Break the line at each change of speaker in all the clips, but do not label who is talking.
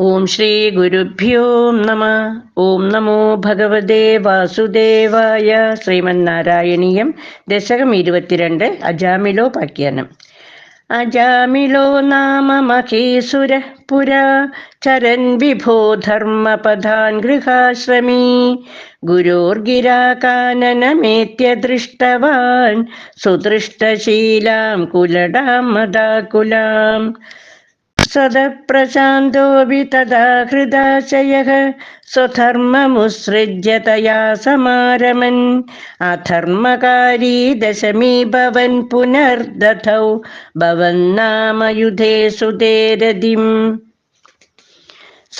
ഓം ശ്രീ ഗുരുഭ്യോ നമ. ഓം നമോ ഭഗവതേ വാസുദേവായ ശ്രീമന്നാരായണീയം ദശകം ഇരുപത്തിരണ്ട് അജാമിലോ അജാമിലോപാഖ്യാനം അജാമിലോ നാമ മഹീസുര പുരാ. ചരൻ വിഭോ ധർമ്മപഥാൻ ഗൃഹാശ്രമീ. ഗുരോർഗിരാകാനനമേത്യ ദൃഷ്ടവാൻ സുദൃഷ്ടശീലാം കുലടാം മദാകുലാം. सदप्रशान्तोऽपि तदा हृदाशयः स्वधर्ममुत्सृज्य तया समारमन् अधर्मकारी दशमी भवन् पुनर्दथौ भवन्नामयुधे सुतेरदिम्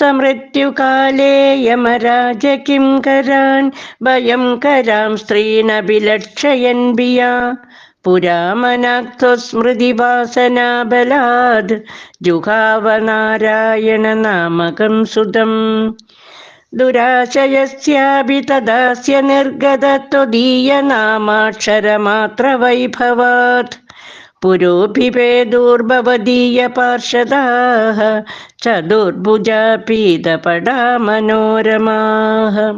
समृत्युकाले यमराज किं करान् भयं करां स्त्रीनभिलक्षयन् भिया പുരാമനാക്തസ്മൃതിവാസനാബലാത് ജുഹാവനാരായണ നാമകം സുതം. ദുരാശയസ്യാപി തദാസ്യ നിർഗതത്വദീയനാമാക്ഷരമാത്രവൈഭവാത് പുരോഭിപേ ദൂർഭവദീയ പാർഷദാഹ ചതുർഭുജാപീതപടാ മനോരമാഹ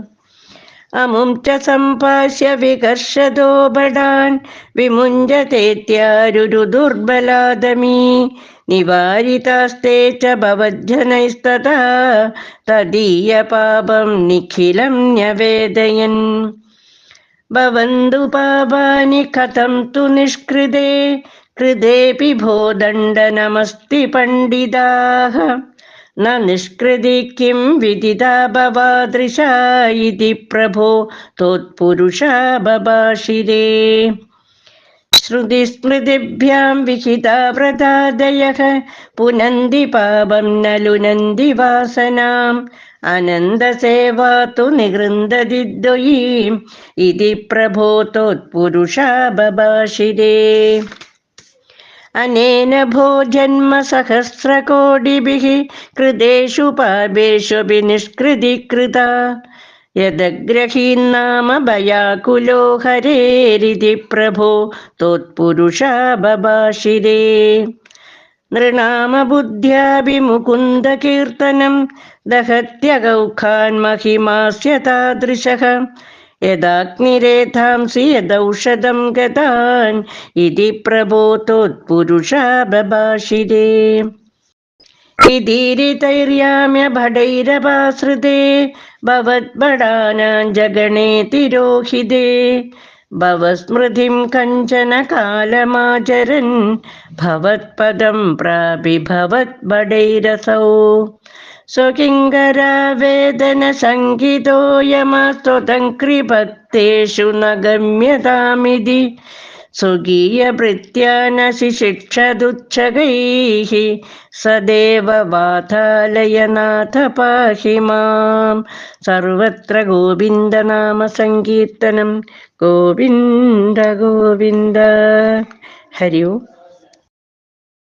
पीतपडा मनोरमाः अमुं च सम्पाश्य विकर्षदो बडान् विमुञ्जतेत्यारुरुदुर्बलादमी निवारितास्ते च भवज्जनैस्तथा तदीयपापं निखिलं न्यवेदयन् भवन्तु पापानि कथं तु निष्कृते कृतेऽपि भो दण्डनमस्ति पण्डिताः न निष्कृति किं विदिता भवादृशा इति प्रभो त्वत्पुरुषा बभाषिरे श्रुतिस्मृतिभ्यां विहिता व्रतादयः पुनन्ति पापं न लुनन्ति वासनाम्। अनन्दसेवा तु निगृन्दति द्वयीम् इति प्रभो त्वत्पुरुषा बभाषिरे अनेन भो जन्म सहस्रकोटिभिः कृतेषु पापेष्वपि निष्कृति कृता यदग्रहीन्नाम भयाकुलो हरेरिति प्रभो त्वत्पुरुषा बभाषिरे नृणामबुद्ध्याभिमुकुन्दकीर्तनं दहत्यगौखान् महिमास्य तादृशः यदाग्निरेथांसि यदौषधं गतान् इति प्रभोतोत्पुरुषा बभाषिरे विधीरितैर्याम्य भटैरपाश्रिते भवद्भटानां जगणे तिरोहिते भवस्मृतिं कञ्चन कालमाचरन् भवत्पदं प्रापि भवद्भटैरसौ स्वकिङ्करावेदनसङ्गितोऽयमस्त्वतङ्कृभक्तेषु न गम्यतामिति स्वकीयभृत्यानसि शिक्षदुच्छगैः सदेव वातालयनाथ पाहि मां सर्वत्र गोविन्दनामसङ्कीर्तनं गोविन्द गोविन्द हरि ओम्